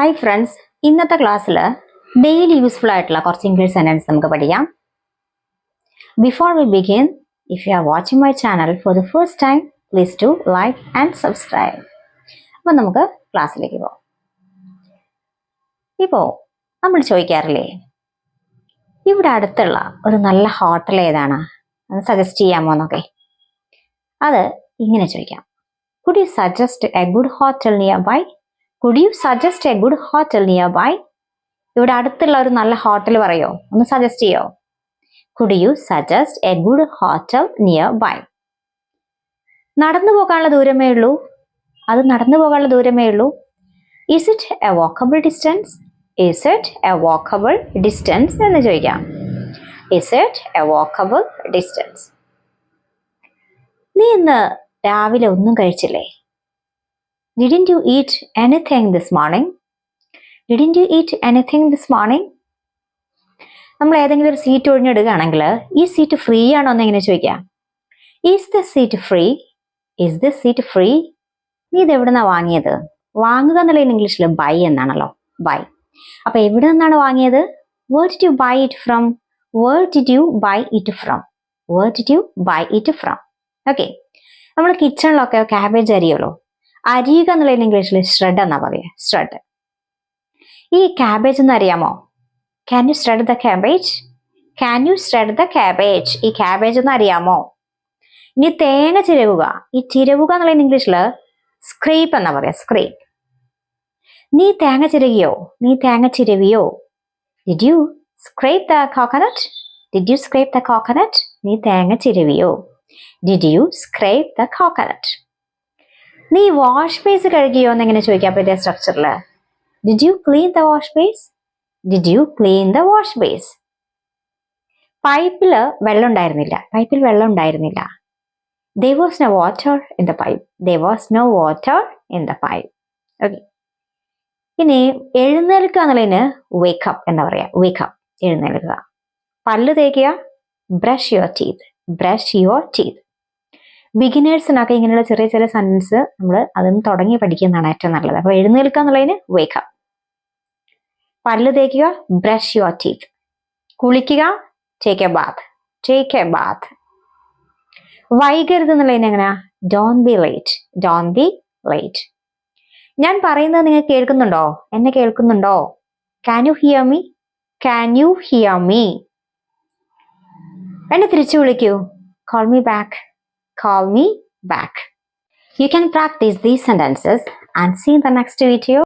Hi friends ഇന്നത്തെ ക്ലാസ്സിൽ daily useful ആയിട്ടുള്ള കുറച്ച് ഇംഗ്ലീഷ് സെന്റൻസ് നമുക്ക് പഠിക്കാം. Before we begin if you are watching my channel for the first time please to like and subscribe അപ്പം നമുക്ക് ക്ലാസ്സിലേക്ക് പോകാം. ഇപ്പോൾ നമ്മൾ ചോദിക്കാറില്ലേ ഇവിടെ അടുത്തുള്ള ഒരു നല്ല ഹോട്ടൽ ഏതാണ്? അത് സജസ്റ്റ് ചെയ്യാമോ എന്നൊക്കെ? അത് ഇങ്ങനെ ചോദിക്കാം. Could you suggest a good hotel nearby could you suggest a good hotel nearby ഇവിടെ അടുത്തുള്ള ഒരു നല്ല ഹോട്ടൽ പറയോ? ഒന്ന് സജസ്റ്റ് ചെയ്യോ? Could you suggest a good hotel nearby നടന്നു പോകാനുള്ള ദൂരമേ ഉള്ളൂ. അത് നടന്നു പോകാനുള്ള ദൂരമേ ഉള്ളൂ. Is it a walkable distance is it a walkable distance എന്ന് ചോദിക്കാം. Is it a walkable distance നീ ഇന്ന് രാവിലെ ഒന്നും കഴിച്ചില്ലേ? Didn't you eat anything this morning? Didn't you eat anything this morning? നമ്മൾ ഏതെങ്കിലും ഒരു സീറ്റ് ഒഴിഞ്ഞെടുക്കുകയാണെങ്കിൽ ഈ സീറ്റ് ഫ്രീ ആണോ എന്ന് എങ്ങനെ ചോദിക്കാം is the seat free is the seat free നീ ഇത് എവിടെ നിന്നാണ് വാങ്ങിയത്? വാങ്ങുക എന്നുള്ള ഇംഗ്ലീഷിൽ ബൈ എന്നാണല്ലോ. ബൈ അപ്പൊ എവിടെ നിന്നാണ് വാങ്ങിയത്? Where did you buy it from where did you buy it from where did you buy it from okay നമ്മൾ കിച്ചണിലൊക്കെ ക്യാബേജ് അരിയല്ലോ അരിയുക എന്നുള്ളതിന് ഇംഗ്ലീഷിൽ ഷ്രെഡ് എന്നാ പറയുക. ഷ്രെഡ് ഈ ക്യാബേജ് എന്ന് അറിയാമോ? Can you shred the cabbage can you shred the cabbage ഈ ക്യാബേജ് എന്ന് അറിയാമോ? ഇനി തേങ്ങ ചിരവുക ഈ ചിരവുക എന്നുള്ളതിന് ഇംഗ്ലീഷിൽ സ്ക്രീപ്പ് എന്നാ പറയാ സ്ക്രീപ്പ് നീ തേങ്ങ ചിരകിയോ? നീ തേങ്ങ ചിരവിയോ? Did you scrape the coconut did you scrape the coconut നീ തേങ്ങ ചിരവിയോ? Did you scrape the coconut നീ വാഷ് ബേസ് കഴുകിയോ എന്ന് എങ്ങനെ ചോദിക്കാം പറ്റിയ ഇതേ സ്ട്രക്ചറിൽ did you clean the wash basin did you clean the wash basin പൈപ്പിൽ വെള്ളം ഉണ്ടായിരുന്നില്ല. പൈപ്പിൽ വെള്ളം ഉണ്ടായിരുന്നില്ല. There was no water in the pipe there was no water in the pipe okay ഇനി എഴുന്നേൽക്കുക എന്നുള്ളതിന് വേക്കപ്പ് എന്താ പറയാ. വേക്കപ്പ് എഴുന്നേൽക്കുക. പല്ല് തേക്കുക. Brush your teeth brush your teeth ബിഗിനേഴ്സിനൊക്കെ ഇങ്ങനെയുള്ള ചെറിയ ചെറിയ സെന്റൻസ് നമ്മൾ അതിന് തുടങ്ങി പഠിക്കുന്നതാണ് ഏറ്റവും നല്ലത്. അപ്പോൾ എഴുന്നേൽക്കുക എന്നുള്ളതിന് വേക്ക പല്ല് തേക്കുക ബ്രഷ് യുവർ ടീത്ത് കുളിക്കുക take a bath take a bath വൈകരുത് എന്നുള്ളതിന് എങ്ങനെയാ don't be late don't be late ഞാൻ പറയുന്നത് നിങ്ങൾ കേൾക്കുന്നുണ്ടോ? എന്നെ കേൾക്കുന്നുണ്ടോ? Can you hear me can you hear me എന്നെ തിരിച്ചു വിളിക്കൂ. Call me back call me back. You can practice these sentences and see the next video.